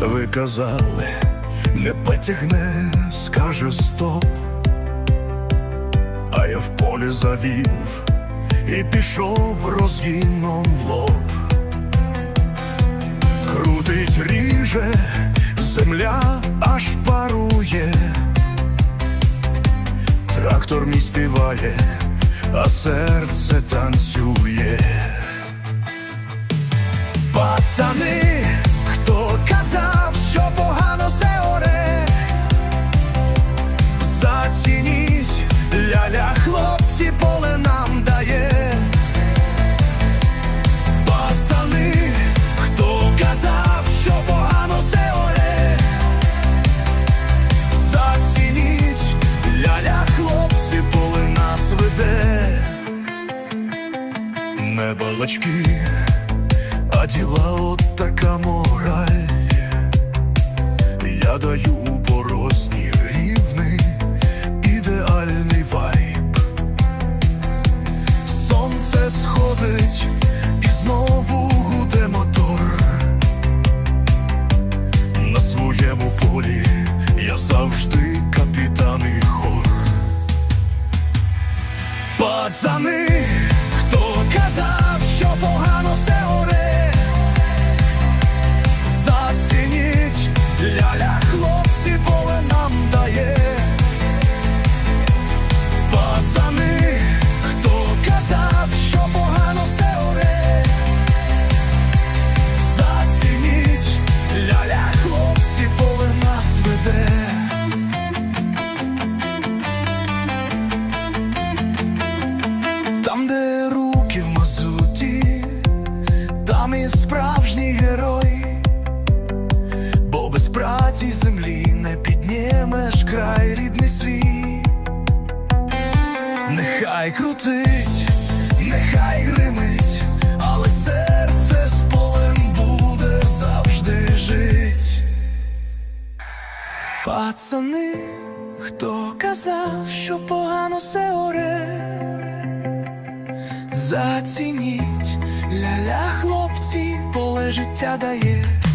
Ви казали, не потягне, скаже стоп. А я в полі завів і пішов розгіном в лоб. Крутить ріже, земля аж парує. Трактор мій співає, а серце Не балачки а діла от така мораль. Я даю у рівний ідеальний вайб. Сонце сходить і знову гуде мотор. На своєму полі я завжди капітан і хор. Пацани, нам дає. Пацани, хто казав, що погано все оре, зацініть, ляля хлопці поле нас веде. Там, де руки в мазуті, там і справжній піднімеш край рідний свій. Нехай крутить, нехай гримить, але серце з полем буде завжди жить. Пацани, хто казав, що погано все оре. Зацініть, ля-ля, хлопці, поле життя дає.